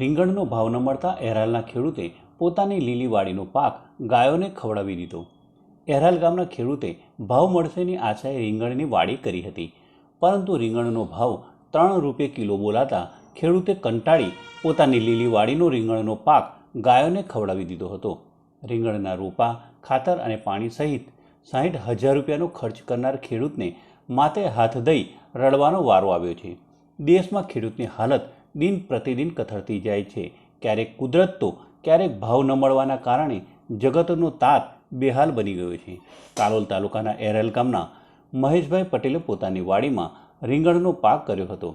રીંગણનો ભાવ ન મળતા એરાલના ખેડૂતે પોતાની લીલી વાડીનો પાક ગાયોને ખવડાવી દીધો. એરાલ ગામના ખેડૂતે ભાવ મળશેની આશાએ રીંગણની વાડી કરી હતી. પરંતુ રીંગણનો ભાવ ત્રણ રૂપિયે કિલો બોલાતા ખેડૂતે કંટાળી પોતાની લીલી વાડીનો રીંગણનો પાક ગાયોને ખવડાવી દીધો હતો. રીંગણના રોપા, ખાતર અને પાણી સહિત સાહીઠ હજાર રૂપિયાનો ખર્ચ કરનાર ખેડૂતને માથે હાથ દઈ રડવાનો વારો આવ્યો છે. દેશમાં ખેડૂતની હાલત દિન પ્રતિદિન કથળતી જાય છે. ક્યારેક કુદરત તો ક્યારેક ભાવ ન મળવાના કારણે જગતનો તાત બેહાલ બની ગયો છે. કાલોલ તાલુકાના એરલ ગામના મહેશભાઈ પટેલે પોતાની વાડીમાં રીંગણનો પાક કર્યો હતો.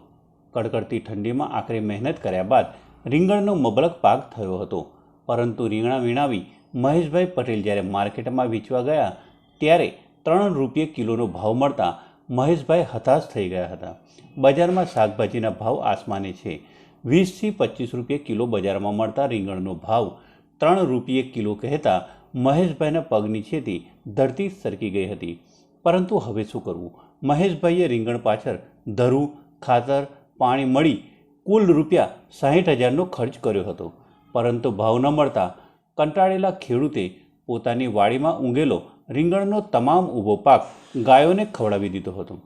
કડકડતી ઠંડીમાં આખરે મહેનત કર્યા બાદ રીંગણનો મબલક પાક થયો હતો. પરંતુ રીંગણા વીણાવી મહેશભાઈ પટેલ જ્યારે માર્કેટમાં વેચવા ગયા, ત્યારે ત્રણ રૂપિયે કિલોનો ભાવ મળતા મહેશભાઈ હતાશ થઈ ગયા હતા. બજારમાં શાકભાજીના ભાવ આસમાને છે. વીસથી પચીસ રૂપિયે કિલો બજારમાં મળતા રીંગણનો ભાવ ત્રણ રૂપિયે કિલો કહેતા મહેશભાઈના પગની છેતી ધરતી સરકી ગઈ હતી. પરંતુ હવે શું કરવું? મહેશભાઈએ રીંગણ પાછળ ધરું, ખાતર, પાણી મળી કુલ રૂપિયા સાહીઠ હજારનો ખર્ચ કર્યો હતો. પરંતુ ભાવ ન મળતા કંટાળેલા ખેડૂતે પોતાની વાડીમાં ઊંઘેલો રીંગણનો તમામ ઊભો પાક ગાયોને ખવડાવી દીધો હતો.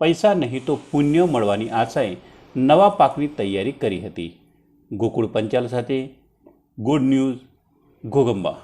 પૈસા નહીં તો પુણ્ય મળવાની આશાએ નવા પાકની તૈયારી કરી હતી. ગોકુળ પંચાલ સાથે, ગુડ ન્યૂઝ ઘોગંબા